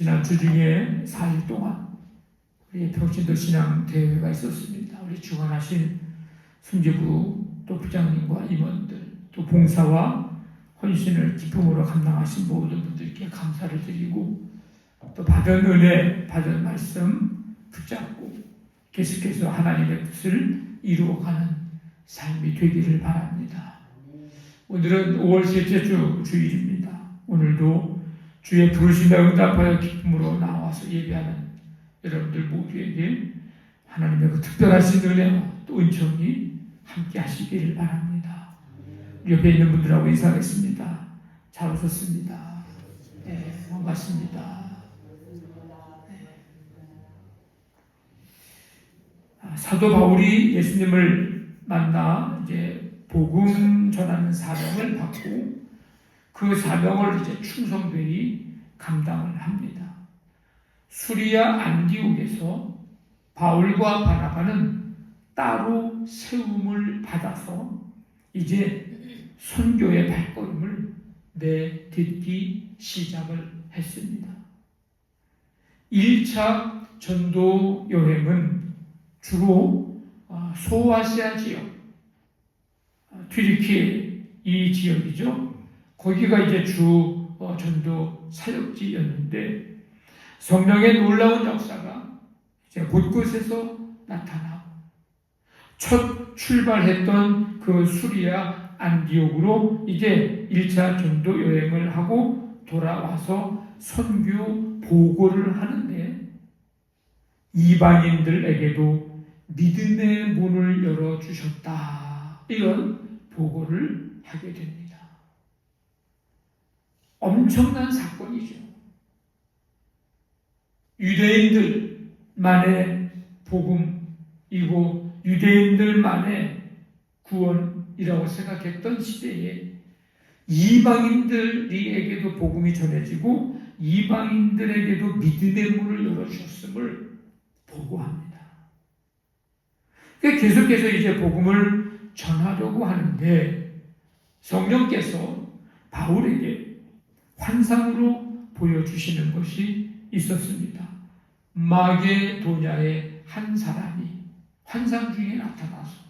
지난 주중에 4일 동안 우리 평신도 신앙 대회가 있었습니다. 우리 주관하신 순재부 또 부장님과 임원들 또 봉사와 헌신을 기쁨으로 감당하신 모든 분들께 감사를 드리고 또 받은 은혜, 받은 말씀 붙잡고 계속해서 하나님의 뜻을 이루어가는 삶이 되기를 바랍니다. 오늘은 5월 셋째 주 주일입니다. 오늘도 주의 부르심에 응답하여 기쁨으로 나와서 예배하는 여러분들 모두에게 하나님의 그 특별하신 은혜와 또 은총이 함께 하시기를 바랍니다. 옆에 있는 분들하고 인사하겠습니다. 잘 오셨습니다. 네, 반갑습니다. 네. 아, 사도 바울이 예수님을 만나 이제 복음 전하는 사명을 받고 그 사명을 이제 충성되이 감당을 합니다. 수리아 안디옥에서 바울과 바나바는 따로 세움을 받아서 이제 선교의 발걸음을 내딛기 시작을 했습니다. 1차 전도 여행은 주로 아, 소아시아 지역, 아, 튀르키 이 지역이죠. 거기가 이제 주 어, 전도 사역지였는데 성령의 놀라운 역사가 이제 곳곳에서 나타나고 첫 출발했던 그 수리아 안디옥으로 이제 1차 전도 여행을 하고 돌아와서 선교 보고를 하는데 이방인들에게도 믿음의 문을 열어 주셨다. 이런 보고를 하게 됩니다. 엄청난 사건이죠. 유대인들만의 복음이고 유대인들만의 구원이라고 생각했던 시대에 이방인들에게도 복음이 전해지고 이방인들에게도 믿음의 문을 열어주셨음을 보고합니다. 그러니까 계속해서 이제 복음을 전하려고 하는데 성령께서 바울에게 환상으로 보여주시는 것이 있었습니다. 마게도냐의 한 사람이 환상 중에 나타나서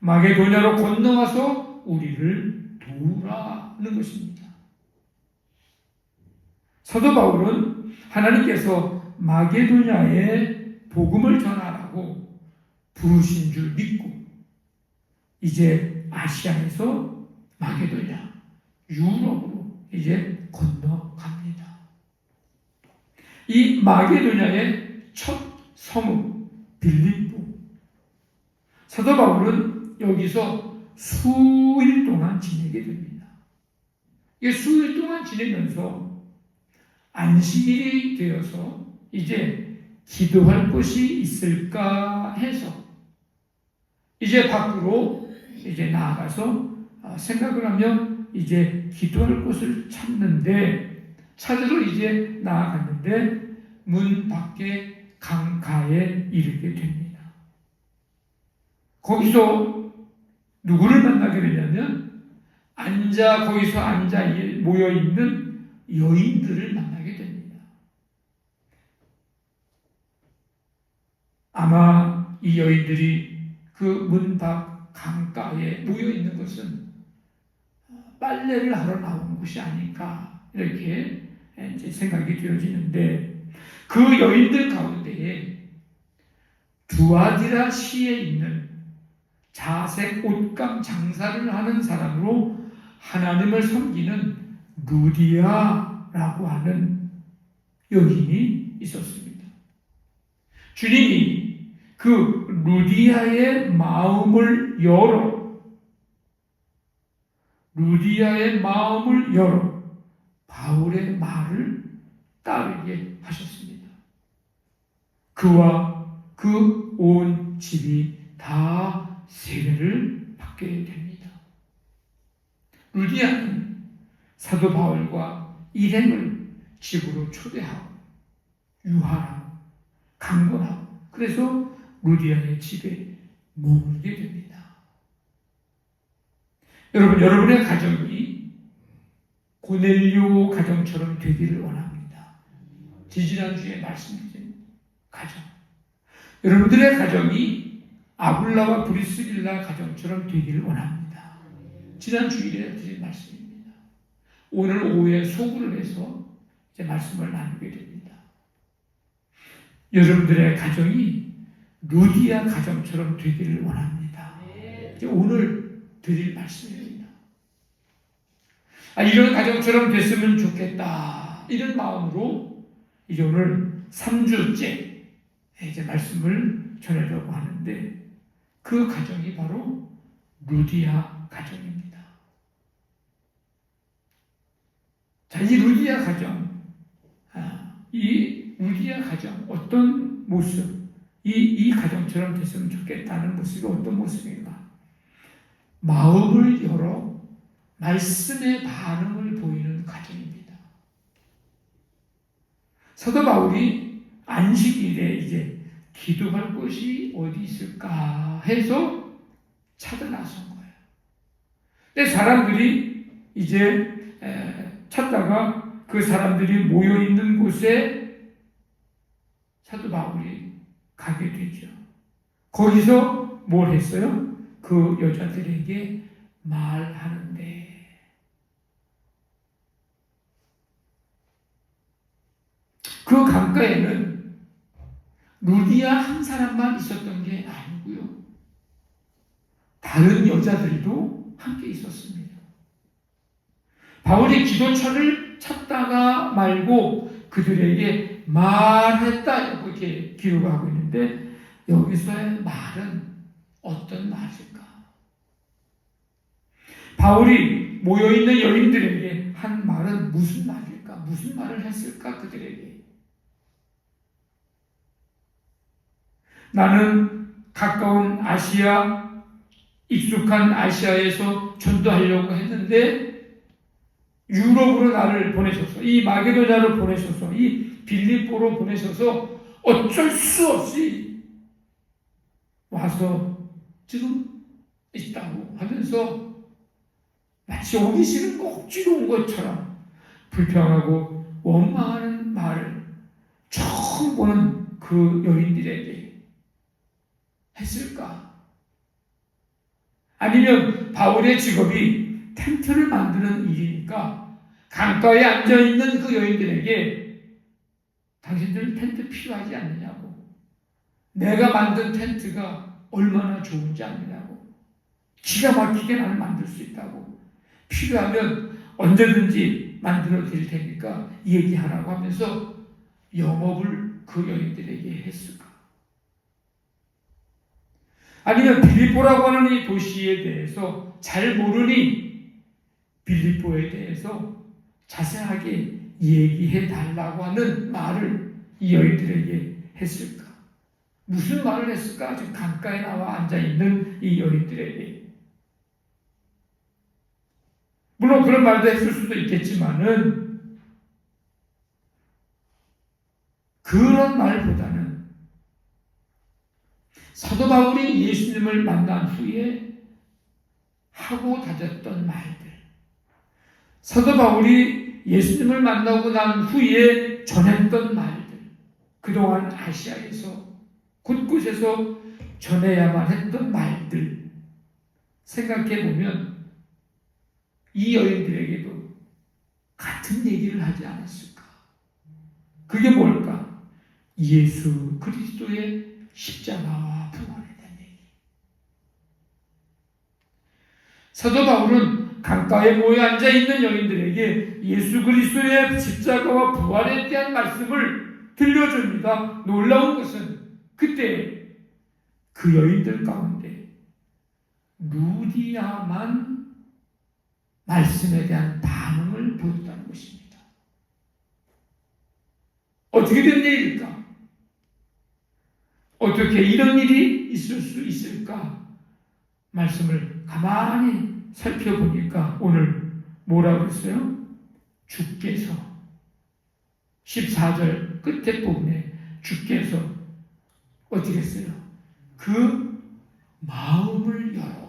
마게도냐로 건너와서 우리를 도우라는 것입니다. 사도 바울은 하나님께서 마게도냐에 복음을 전하라고 부르신 줄 믿고 이제 아시아에서 마게도냐, 유럽으로 이제 건너갑니다. 이 마게도냐의 첫 성읍 빌립보. 사도 바울은 여기서 수일 동안 지내게 됩니다. 이 수일 동안 지내면서 안식일이 되어서 이제 기도할 곳이 있을까 해서 이제 밖으로 이제 나아가서 생각을 하면 이제 기도할 곳을 찾는데 찾으러 이제 나아갔는데 문 밖에 강가에 이르게 됩니다. 거기서 누구를 만나게 되냐면 앉아 거기서 앉아 모여 있는 여인들을 만나게 됩니다. 아마 이 여인들이 그 문 밖 강가에 모여 있는 것은 빨래를 하러 나온 곳이 아닐까 이렇게 이제 생각이 되어지는데 그 여인들 가운데에 두아디라 시에 있는 자색 옷감 장사를 하는 사람으로 하나님을 섬기는 루디아라고 하는 여인이 있었습니다. 주님이 그 루디아의 마음을 열어 루디아의 마음을 열어 바울의 말을 따르게 하셨습니다. 그와 그 온 집이 다 세례를 받게 됩니다. 루디아는 사도 바울과 일행을 집으로 초대하고 유하라고 강권하고 그래서 루디아의 집에 머물게 됩니다. 여러분, 여러분의 가정이 고넬료 가정처럼 되기를 원합니다. 지지난주에 말씀드린 가정. 여러분들의 가정이 아굴라와 브리스길라 가정처럼 되기를 원합니다. 지난 주일에 드린 말씀입니다. 오늘 오후에 소구를 해서 이제 말씀을 나누게 됩니다. 여러분들의 가정이 루디아 가정처럼 되기를 원합니다. 이제 오늘 드릴 말씀입니다. 아, 이런 가정처럼 됐으면 좋겠다. 이런 마음으로 이제 오늘 3주째 이제 말씀을 전하려고 하는데 그 가정이 바로 루디아 가정입니다. 자, 이 루디아 가정, 아, 이 루디아 가정 어떤 모습, 이, 이 가정처럼 됐으면 좋겠다는 모습이 어떤 모습인가? 마음을 열어 말씀의 반응을 보이는 가정입니다. 사도 바울이 안식일에 이제 기도할 곳이 어디 있을까 해서 찾아 나선 거예요. 근데 사람들이 이제 찾다가 그 사람들이 모여 있는 곳에 사도 바울이 가게 되죠. 거기서 뭘 했어요? 그 여자들에게 말하는데 그 강가에는 루디아 한 사람만 있었던 게 아니고요. 다른 여자들도 함께 있었습니다. 바울이 기도처를 찾다가 말고 그들에게 말했다 이렇게 기록하고 있는데 여기서의 말은 어떤 말일까? 바울이 모여있는 여인들에게 한 말은 무슨 말일까? 무슨 말을 했을까? 그들에게. 나는 가까운 아시아, 익숙한 아시아에서 전도하려고 했는데 유럽으로 나를 보내셔서 이 마게도냐로 보내셔서 이 빌립보로 보내셔서 어쩔 수 없이 와서 지금 있다고 하면서 마치 오기 싫은 거 억지로 온 것처럼 불평하고 원망하는 말을 처음 보는 그 여인들에게 했을까? 아니면 바울의 직업이 텐트를 만드는 일이니까 강가에 앉아 있는 그 여인들에게 당신들 텐트 필요하지 않느냐고 내가 만든 텐트가 얼마나 좋은지 아느냐고 기가 막히게 나는 만들 수 있다고 필요하면 언제든지 만들어 드릴 테니까 얘기하라고 하면서 영업을 그 여인들에게 했을까? 아니면 빌립보라고 하는 이 도시에 대해서 잘 모르니 빌립보에 대해서 자세하게 얘기해 달라고 하는 말을 이 여인들에게 했을까? 무슨 말을 했을까? 지금 강가에 나와 앉아 있는 이 여인들에게. 물론 그런 말도 했을 수도 있겠지만은 그런 말보다는 사도 바울이 예수님을 만난 후에 하고 다녔던 말들. 사도 바울이 예수님을 만나고 난 후에 전했던 말들. 그동안 아시아에서 곳곳에서 전해야만 했던 말들. 생각해 보면 이 여인들에게도 같은 얘기를 하지 않았을까? 그게 뭘까? 예수 그리스도의 십자가와 부활에 대한 얘기. 사도 바울은 강가에 모여 앉아 있는 여인들에게 예수 그리스도의 십자가와 부활에 대한 말씀을 들려줍니다. 놀라운 것은 그때 그 여인들 가운데 루디아만 말씀에 대한 반응을 보였다는 것입니다. 어떻게 된 일일까? 어떻게 이런 일이 있을 수 있을까? 말씀을 가만히 살펴보니까 오늘 뭐라고 했어요? 주께서 14절 끝에 부분에 주께서 어떻게 했어요? 그 마음을 열어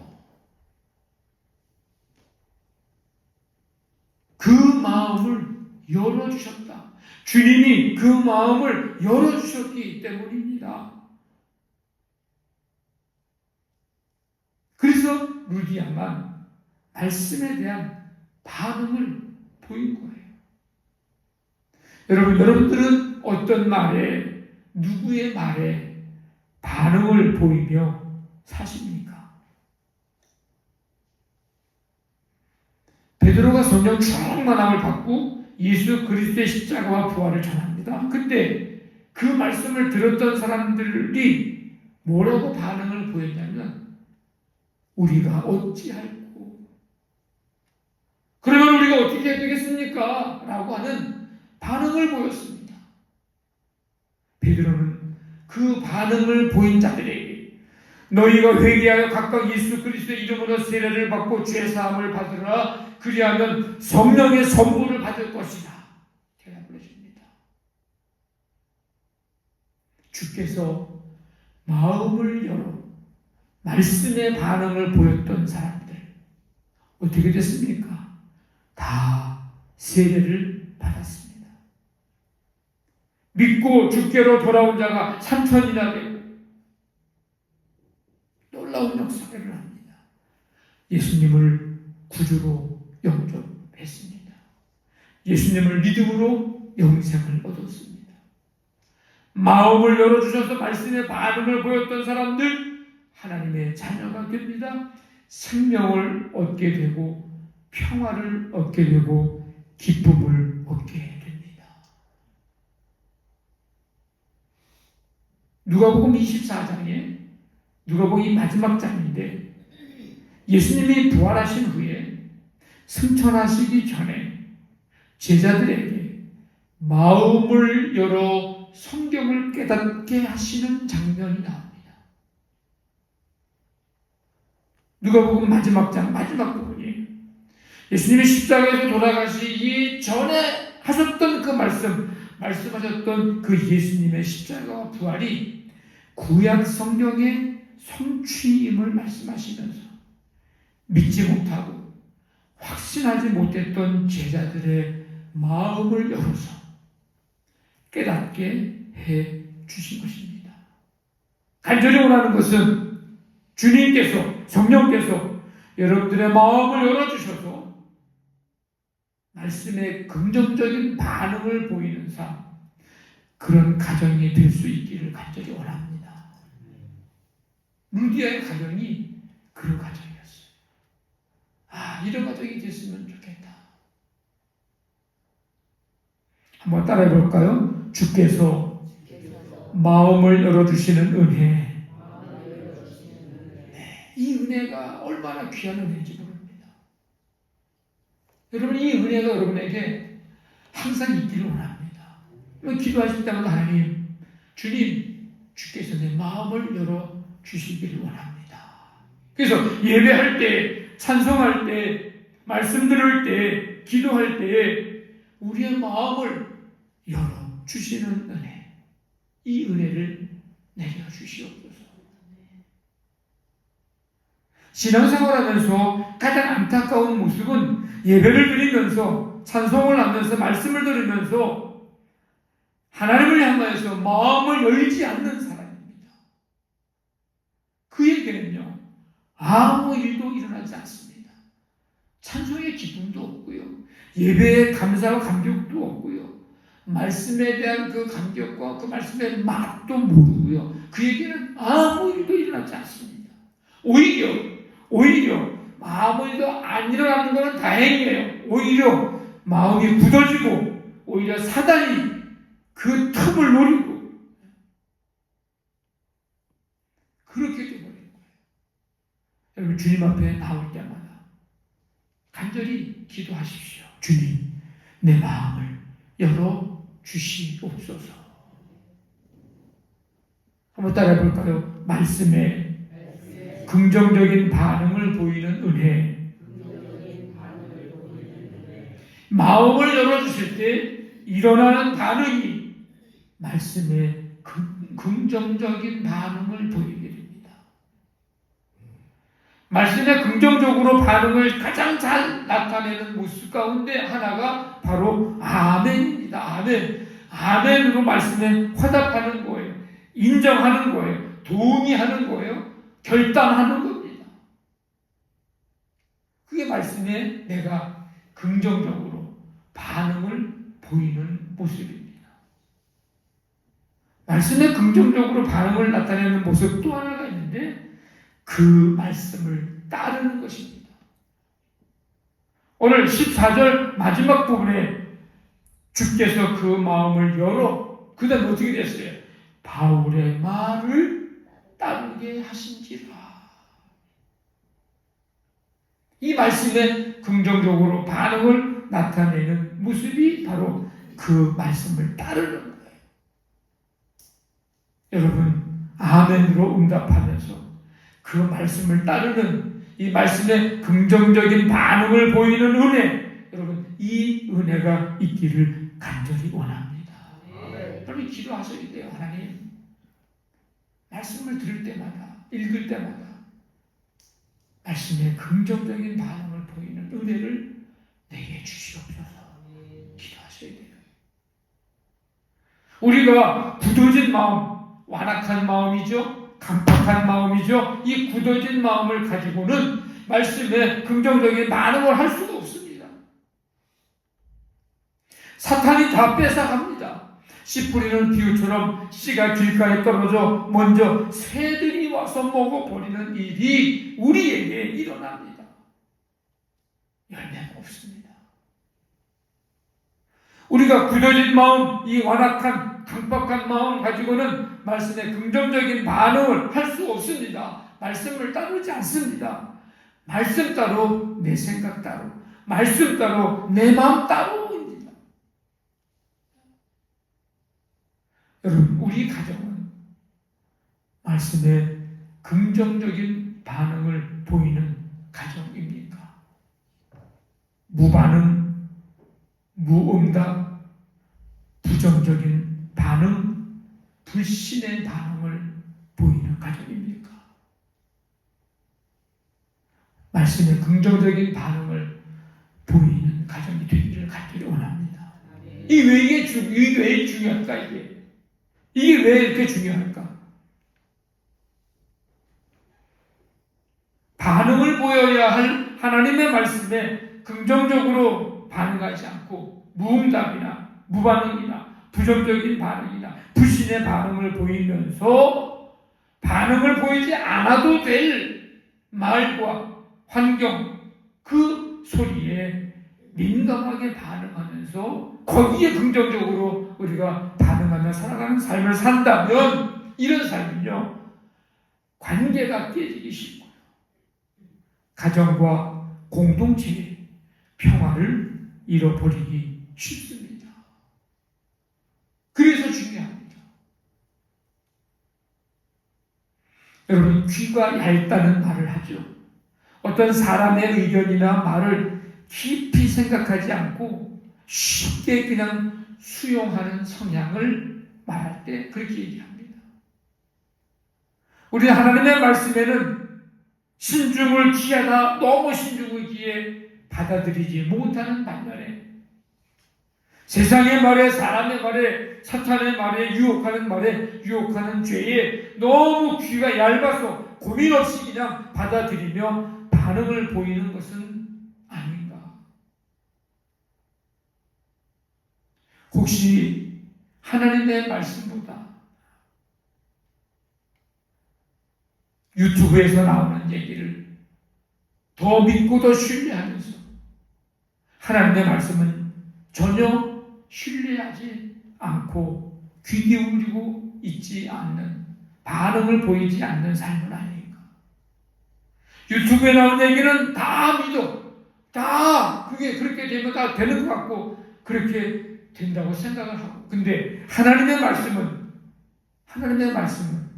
그 마음을 열어주셨다. 주님이 그 마음을 열어주셨기 때문입니다. 그래서 루디아만 말씀에 대한 반응을 보인 거예요. 여러분, 여러분들은 어떤 말에, 누구의 말에 반응을 보이며 사십니까? 베드로가 성령 충만함을 받고 예수 그리스도의 십자가와 부활을 전합니다. 그때 그 말씀을 들었던 사람들이 뭐라고 반응을 보였냐면 우리가 어찌할꼬 그러면 우리가 어떻게 해야 되겠습니까? 라고 하는 반응을 보였습니다. 베드로는 그 반응을 보인 자들에게 너희가 회개하여 각각 예수 그리스도의 이름으로 세례를 받고 죄 사함을 받으라 그리하면 성령의 선물을 받을 것이다. 대답을 해줍니다. 주께서 마음을 열어 말씀의 반응을 보였던 사람들 어떻게 됐습니까? 다 세례를 받았습니다. 믿고 주께로 돌아온 자가 3천이나 되고 놀라운 역사를 합니다. 예수님을 구주로 영접했습니다. 예수님을 믿음으로 영생을 얻었습니다. 마음을 열어주셔서 말씀의 반응을 보였던 사람들 하나님의 자녀가 됩니다. 생명을 얻게 되고 평화를 얻게 되고 기쁨을 얻게 됩니다. 누가복음 24장에 누가복음 이 마지막 장인데 예수님이 부활하신 후에 승천하시기 전에 제자들에게 마음을 열어 성경을 깨닫게 하시는 장면이 나옵니다. 누가복음 마지막 장 마지막 부분이에요. 예수님이 십자가에서 돌아가시기 전에 하셨던 그 말씀, 말씀하셨던 그 예수님의 십자가와 부활이 구약 성경의 성취임을 말씀하시면서 믿지 못하고 확신하지 못했던 제자들의 마음을 열어서 깨닫게 해 주신 것입니다. 간절히 원하는 것은 주님께서 성령께서 여러분들의 마음을 열어주셔서 말씀에 긍정적인 반응을 보이는 삶 그런 가정이 될 수 있기를 간절히 원합니다. 루디아의 가정이 그런 가정이었어요. 아 이런 가정이 됐으면 좋겠다. 한번 따라해 볼까요? 주께서 마음을 열어주시는 은혜 이 은혜가 얼마나 귀한 은혜인지 모릅니다. 여러분 이 은혜가 여러분에게 항상 있기를 원합니다. 기도하실 때마다 하나님, 주님, 주께서 내 마음을 열어 주시기를 원합니다. 그래서 예배할 때, 찬송할 때, 말씀 들을 때, 기도할 때 우리의 마음을 열어 주시는 은혜, 이 은혜를 내려 주시옵소서. 신앙생활하면서 가장 안타까운 모습은 예배를 드리면서 찬송을 하면서 말씀을 들으면서 하나님을 향하여서 마음을 열지 않는 사람입니다. 그에게는요 아무 일도 일어나지 않습니다. 찬송의 기쁨도 없고요, 예배의 감사와 감격도 없고요, 말씀에 대한 그 감격과 그 말씀의 맛도 모르고요, 그에게는 아무 일도 일어나지 않습니다. 오히려 오히려 마음이 안 일어나는 것은 다행이에요. 오히려 마음이 굳어지고 오히려 사단이 그 틈을 노리고 그렇게 돼버린 거예요. 여러분 주님 앞에 나올 때마다 간절히 기도하십시오. 주님 내 마음을 열어 주시옵소서. 한번 따라해 볼까요? 말씀에 긍정적인 반응을 보이는 은혜. 마음을 열어주실 때 일어나는 반응이 말씀에 긍정적인 반응을 보이게 됩니다. 말씀에 긍정적으로 반응을 가장 잘 나타내는 모습 가운데 하나가 바로 아멘입니다. 아멘. 아멘으로 말씀에 화답하는 거예요. 인정하는 거예요. 동의하는 거예요. 결단하는 겁니다. 그게 말씀에 내가 긍정적으로 반응을 보이는 모습입니다. 말씀에 긍정적으로 반응을 나타내는 모습 또 하나가 있는데 그 말씀을 따르는 것입니다. 오늘 14절 마지막 부분에 주께서 그 마음을 열어 그 다음 어떻게 됐어요? 바울의 말을 따르게 하신지라. 이 말씀에 긍정적으로 반응을 나타내는 모습이 바로 그 말씀을 따르는 거예요. 여러분, 아멘으로 응답하면서 그 말씀을 따르는 이 말씀에 긍정적인 반응을 보이는 은혜, 여러분, 이 은혜가 있기를 간절히 원합니다. 여러분, 기도하셔야 돼요, 하나님. 말씀을 들을 때마다, 읽을 때마다, 말씀에 긍정적인 반응을 보이는 은혜를 내게 주시옵소서. 기도하셔야 돼요. 우리가 굳어진 마음, 완악한 마음이죠. 강팍한 마음이죠. 이 굳어진 마음을 가지고는 말씀에 긍정적인 반응을 할 수가 없습니다. 사탄이 다 뺏어갑니다. 씨 뿌리는 비유처럼 씨가 길가에 떨어져 먼저 새들이 와서 먹어버리는 일이 우리에게 일어납니다. 열매가 없습니다. 우리가 굳어진 마음, 이 완악한 강박한 마음을 가지고는 말씀에 긍정적인 반응을 할 수 없습니다. 말씀을 따르지 않습니다. 말씀 따로 내 생각 따로, 말씀 따로 내 마음 따로입니다. 여러분, 우리 가정은 말씀에 긍정적인 반응을 보이는 가정입니까? 무반응, 무응답, 부정적인 반응, 불신의 반응을 보이는 가정입니까? 말씀에 긍정적인 반응을 보이는 가정이 되기를 간절히 원합니다. 이게 왜 이게, 주, 이게 왜 중요할까, 이게? 이게 왜 이렇게 중요할까? 반응을 보여야 할 하나님의 말씀에 긍정적으로 반응하지 않고 무응답이나 무반응이나 부정적인 반응이나 불신의 반응을 보이면서 반응을 보이지 않아도 될 말과 환경 그 소리에 민감하게 반응하면서 거기에 긍정적으로 우리가 반응하며 살아가는 삶을 산다면 이런 삶은요 관계가 깨지기 쉽고요 가정과 공동체의 평화를 잃어버리기 쉽습니다. 그래서 중요합니다. 여러분 귀가 얇다는 말을 하죠. 어떤 사람의 의견이나 말을 깊이 생각하지 않고 쉽게 그냥 수용하는 성향을 말할 때 그렇게 얘기합니다. 우리 하나님의 말씀에는 신중을 기하다 너무 신중을 기해 받아들이지 못하는 반면에 세상의 말에 사람의 말에 사탄의 말에 유혹하는 말에 유혹하는 죄에 너무 귀가 얇아서 고민 없이 그냥 받아들이며 반응을 보이는 것은 아닌가? 혹시 하나님의 말씀보다 유튜브에서 나오는 얘기를 더 믿고 더 신뢰하면서 하나님의 말씀은 전혀 신뢰하지 않고 귀 기울이고 있지 않는 반응을 보이지 않는 삶은 아닌가. 유튜브에 나오는 얘기는 다 믿어. 다 그게 그렇게 되면 다 되는 것 같고 그렇게 된다고 생각을 하고. 근데 하나님의 말씀은 하나님의 말씀은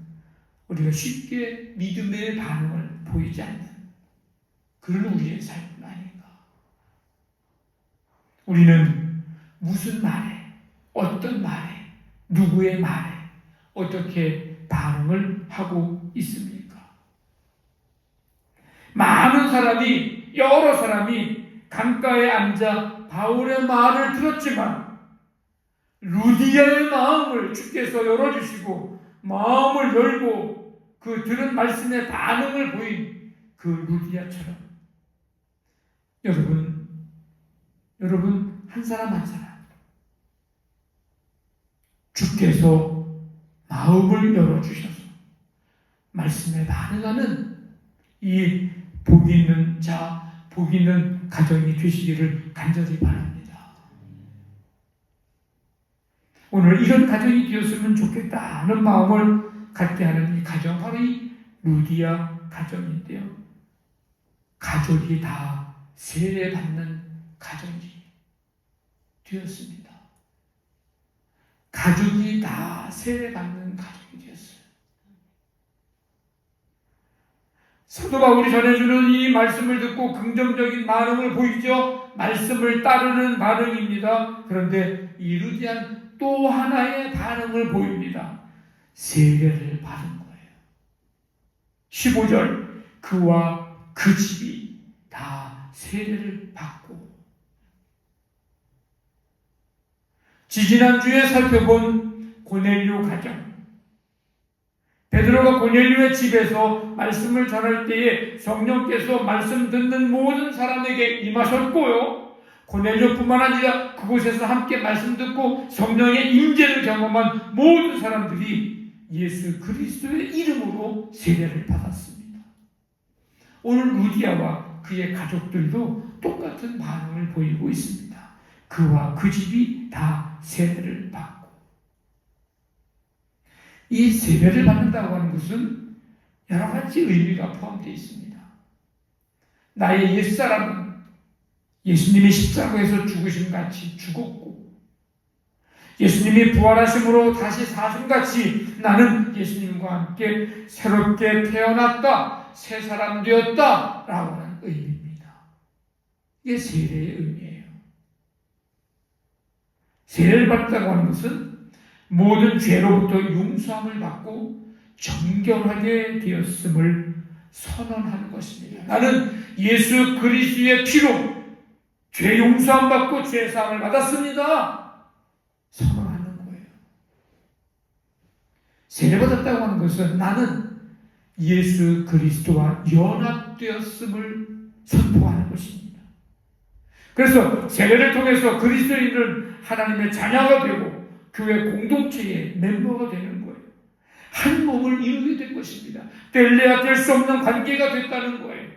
우리가 쉽게 믿음의 반응을 보이지 않는 그런 우리의 삶은 아닌가. 우리는 무슨 말에, 어떤 말에, 누구의 말에 어떻게 반응을 하고 있습니까? 많은 사람이, 여러 사람이 강가에 앉아 바울의 말을 들었지만 루디아의 마음을 주께서 열어주시고 마음을 열고 그 들은 말씀에 반응을 보인 그 루디아처럼 여러분 여러분 한 사람 한 사람 주께서 마음을 열어주셔서 말씀에 반응하는 이복 있는 자, 복 있는 가정이 되시기를 간절히 바랍니다. 오늘 이런 가정이 되었으면 좋겠다 하는 마음을 갖게 하는 이 가정, 바로 이 루디아 가정인데요. 가족이 다 세례받는 가정이 되었습니다. 가족이 다 세례받는 가족이 되었어요. 사도 바울이 전해주는 이 말씀을 듣고 긍정적인 반응을 보이죠. 말씀을 따르는 반응입니다. 그런데 이 루디안 또 하나의 반응을 보입니다. 세례를 받은 거예요. 15절 그와 그 집이 다 세례를 받고 지지난주에 살펴본 고넬료 가정 베드로가 고넬료의 집에서 말씀을 전할 때에 성령께서 말씀 듣는 모든 사람에게 임하셨고요. 고넬료뿐만 아니라 그곳에서 함께 말씀 듣고 성령의 임재를 경험한 모든 사람들이 예수 그리스도의 이름으로 세례를 받았습니다. 오늘 루디아와 그의 가족들도 똑같은 반응을 보이고 있습니다. 그와 그 집이 다 세례를 받고 이 세례를 받는다고 하는 것은 여러 가지 의미가 포함되어 있습니다. 나의 옛사람은 예수님이 십자가에서 죽으심 같이 죽었고 예수님이 부활하심으로 다시 사심 같이 나는 예수님과 함께 새롭게 태어났다, 새 사람 되었다 라고 하는 의미입니다. 이게 세례의 의미예요. 세례를 받다고 하는 것은 모든 죄로부터 용서함을 받고 정결하게 되었음을 선언하는 것입니다. 나는 예수 그리스도의 피로 죄 용서함 받고 죄 사함을 받았습니다. 선언하는 거예요. 세례 받았다고 하는 것은 나는 예수 그리스도와 연합되었음을 선포하는 것입니다. 그래서 세례를 통해서 그리스도인은 하나님의 자녀가 되고 교회 공동체의 멤버가 되는 거예요. 한 몸을 이루게 된 것입니다. 뗄래야 뗄 수 없는 관계가 됐다는 거예요.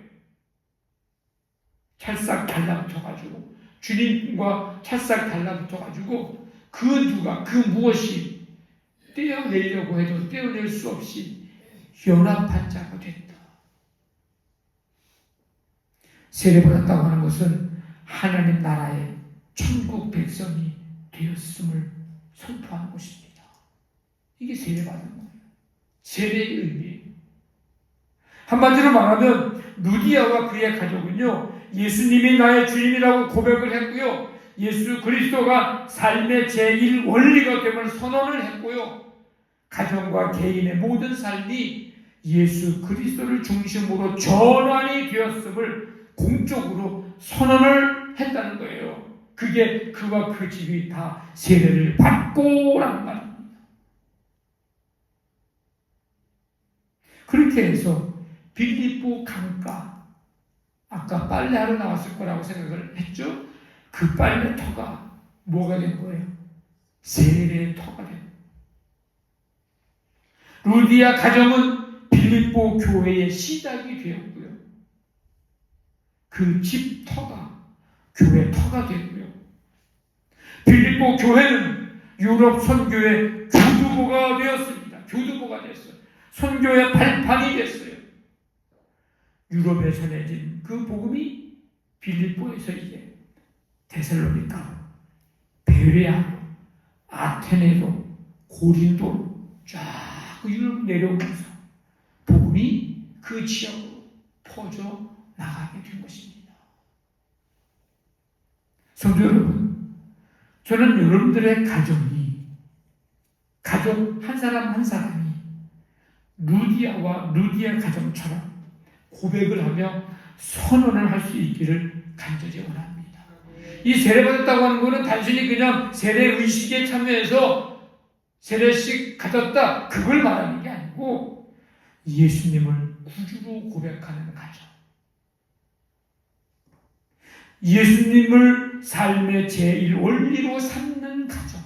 찰싹 달라붙어가지고 주님과 찰싹 달라붙어가지고 그 누가 그 무엇이 떼어내려고 해도 떼어낼 수 없이 연합한 자가 됐다. 세례받았다고 하는 것은 하나님 나라의 천국 백성이 되었음을 선포하는 것입니다. 이게 세례받은 거예요. 세례의 의미. 한마디로 말하면 누디아와 그의 가족은요 예수님이 나의 주님이라고 고백을 했고요 예수 그리스도가 삶의 제1 원리가 됨을 선언을 했고요 가정과 개인의 모든 삶이 예수 그리스도를 중심으로 전환이 되었음을 공적으로 선언을 했다는 거예요. 그게 그와 그 집이 다 세례를 받고라는 말입니다. 그렇게 해서 빌립보 강가 아까 빨래하러 나왔을 거라고 생각을 했죠. 그 빨래터가 뭐가 된 거예요? 세례터가 된. 루디아 가정은 빌립보 교회의 시작이 되었고요. 그 집터가 교회 터가 되고요. 빌립보 교회는 유럽 선교의 교두보가 되었습니다. 교두보가 됐어요. 선교의 발판이 됐어요. 유럽에 전해진 그 복음이 빌립보에서 이제 데살로니카로, 베레아로, 아테네로, 고린도로 쫙 유럽 내려오면서 복음이 그 지역으로 퍼져 나가게 된 것입니다. 성도 여러분, 저는 여러분들의 가정이 가족 한 사람 한 사람이 루디아와 루디아 가정처럼 고백을 하며 선언을 할 수 있기를 간절히 원합니다. 이 세례받았다고 하는 거는 단순히 그냥 세례 의식에 참여해서 세례식 가졌다 그걸 말하는 게 아니고 예수님을 구주로 고백하는 가정. 예수님을 삶의 제1 원리로 삼는 가정.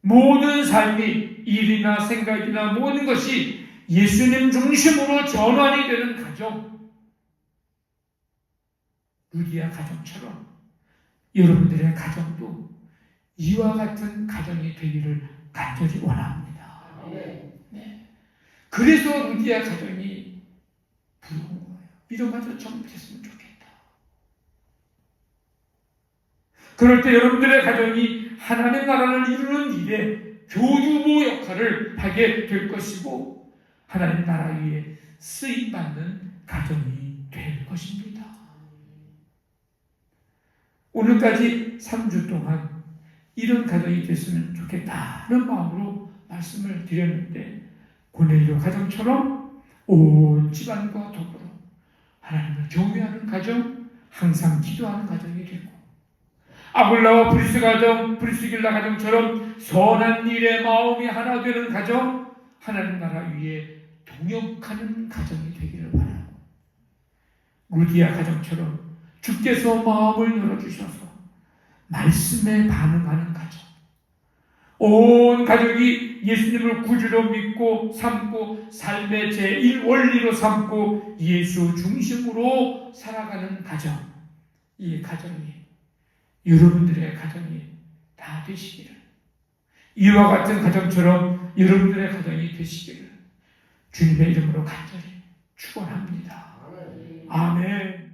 모든 삶이 일이나 생각이나 모든 것이 예수님 중심으로 전환이 되는 가정. 루디아 가정처럼 여러분들의 가정도 이와 같은 가정이 되기를 간절히 원합니다. 네. 그래서 루디아 가정이 부러운 거예요. 이런마저 정복했으면 좋겠다. 그럴 때 여러분들의 가정이 하나님의 나라를 이루는 일에 교주보 역할을 하게 될 것이고 하나님 나라 위에 쓰임 받는 가정이 될 것입니다. 오늘까지 3주 동안 이런 가정이 됐으면 좋겠다는 마음으로 말씀을 드렸는데 고넬료 가정처럼 온 집안과 더불어 하나님을 경외하는 가정, 항상 기도하는 가정이 되고 아굴라와 브리스 가정, 브리스길라 가정처럼 선한 일에 마음이 하나 되는 가정, 하나님 나라 위에 동역하는 가정이 되기를 바라고 루디아 가정처럼 주께서 마음을 열어주셔서 말씀에 반응하는 가정. 온 가족이 예수님을 구주로 믿고 삼고 삶의 제1 원리로 삼고 예수 중심으로 살아가는 가정. 이 가정이 여러분들의 가정이 다 되시기를. 이와 같은 가정처럼 여러분들의 가정이 되시기를 주님의 이름으로 간절히 축원합니다. 아멘.